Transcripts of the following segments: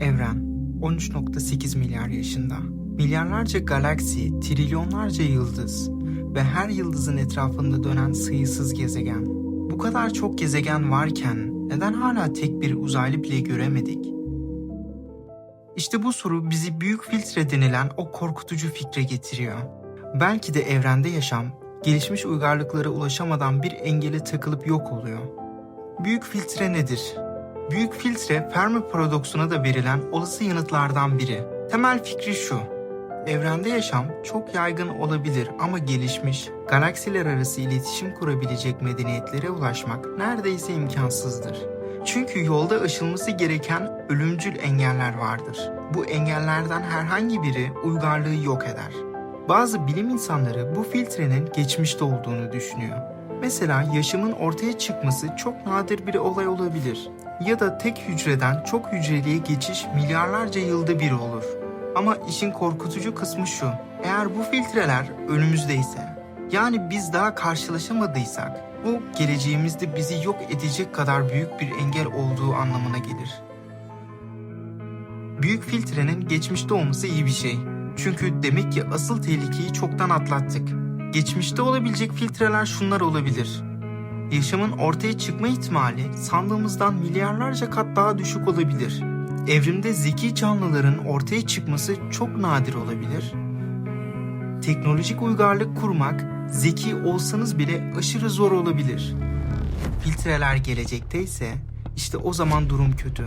Evren 13.8 milyar yaşında. Milyarlarca galaksi, trilyonlarca yıldız ve her yıldızın etrafında dönen sayısız gezegen. Bu kadar çok gezegen varken neden hala tek bir uzaylı bile göremedik? İşte bu soru bizi büyük filtre denilen o korkutucu fikre getiriyor. Belki de evrende yaşam, gelişmiş uygarlıklara ulaşamadan bir engele takılıp yok oluyor. Büyük filtre nedir? Büyük filtre Fermi paradoksuna da verilen olası yanıtlardan biri. Temel fikri şu. Evrende yaşam çok yaygın olabilir ama gelişmiş, galaksiler arası iletişim kurabilecek medeniyetlere ulaşmak neredeyse imkansızdır. Çünkü yolda aşılması gereken ölümcül engeller vardır. Bu engellerden herhangi biri uygarlığı yok eder. Bazı bilim insanları bu filtrenin geçmişte olduğunu düşünüyor. Mesela yaşamın ortaya çıkması çok nadir bir olay olabilir. Ya da tek hücreden çok hücreliğe geçiş milyarlarca yılda bir olur. Ama işin korkutucu kısmı şu. Eğer bu filtreler önümüzdeyse, yani biz daha karşılaşamadıysak, bu geleceğimizde bizi yok edecek kadar büyük bir engel olduğu anlamına gelir. Büyük filtrenin geçmişte olması iyi bir şey. Çünkü demek ki asıl tehlikeyi çoktan atlattık. Geçmişte olabilecek filtreler şunlar olabilir. Yaşamın ortaya çıkma ihtimali sandığımızdan milyarlarca kat daha düşük olabilir. Evrimde zeki canlıların ortaya çıkması çok nadir olabilir. Teknolojik uygarlık kurmak zeki olsanız bile aşırı zor olabilir. Filtreler gelecekte ise işte o zaman durum kötü.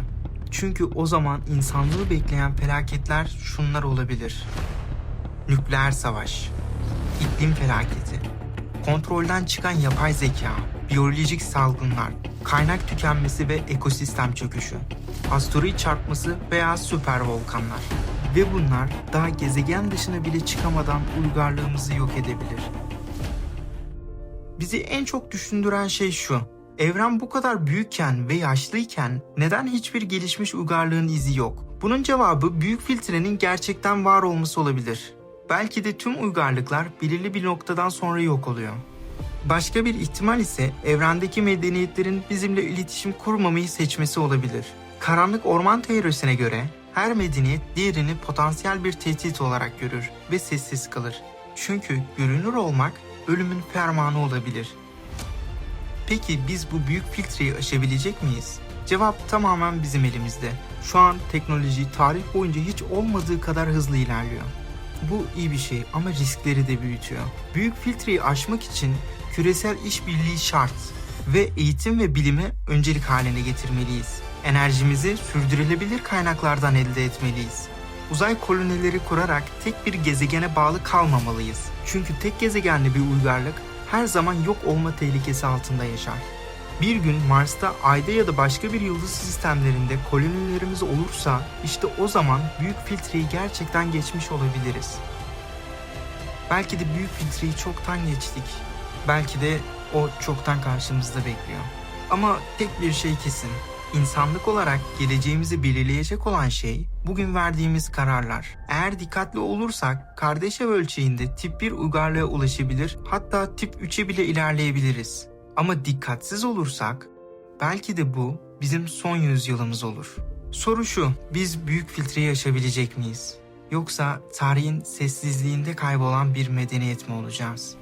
Çünkü o zaman insanlığı bekleyen felaketler şunlar olabilir. Nükleer savaş, iklim felaketi, kontrolden çıkan yapay zeka, biyolojik salgınlar, kaynak tükenmesi ve ekosistem çöküşü, asteroid çarpması veya süper volkanlar. Ve bunlar daha gezegen dışına bile çıkamadan uygarlığımızı yok edebilir. Bizi en çok düşündüren şey şu. Evren bu kadar büyükken ve yaşlıyken neden hiçbir gelişmiş uygarlığın izi yok? Bunun cevabı büyük filtrenin gerçekten var olması olabilir. Belki de tüm uygarlıklar belirli bir noktadan sonra yok oluyor. Başka bir ihtimal ise evrendeki medeniyetlerin bizimle iletişim kurmamayı seçmesi olabilir. Karanlık orman teorisine göre her medeniyet diğerini potansiyel bir tehdit olarak görür ve sessiz kalır. Çünkü görünür olmak ölümün fermanı olabilir. Peki biz bu büyük filtreyi aşabilecek miyiz? Cevap tamamen bizim elimizde. Şu an teknoloji tarih boyunca hiç olmadığı kadar hızlı ilerliyor. Bu iyi bir şey ama riskleri de büyütüyor. Büyük filtreyi aşmak için küresel işbirliği şart ve eğitim ve bilimi öncelik haline getirmeliyiz. Enerjimizi sürdürülebilir kaynaklardan elde etmeliyiz. Uzay kolonileri kurarak tek bir gezegene bağlı kalmamalıyız. Çünkü tek gezegenli bir uygarlık her zaman yok olma tehlikesi altında yaşar. Bir gün Mars'ta, Ay'da ya da başka bir yıldız sistemlerinde kolonilerimiz olursa işte o zaman büyük filtreyi gerçekten geçmiş olabiliriz. Belki de büyük filtreyi çoktan geçtik. Belki de o çoktan karşımızda bekliyor. Ama tek bir şey kesin. İnsanlık olarak geleceğimizi belirleyecek olan şey bugün verdiğimiz kararlar. Eğer dikkatli olursak kardeş ev ölçeğinde tip 1 uygarlığa ulaşabilir hatta tip 3'e bile ilerleyebiliriz. Ama dikkatsiz olursak belki de bu bizim son yüzyılımız olur. Soru şu, biz büyük filtreyi aşabilecek miyiz? Yoksa tarihin sessizliğinde kaybolan bir medeniyet mi olacağız?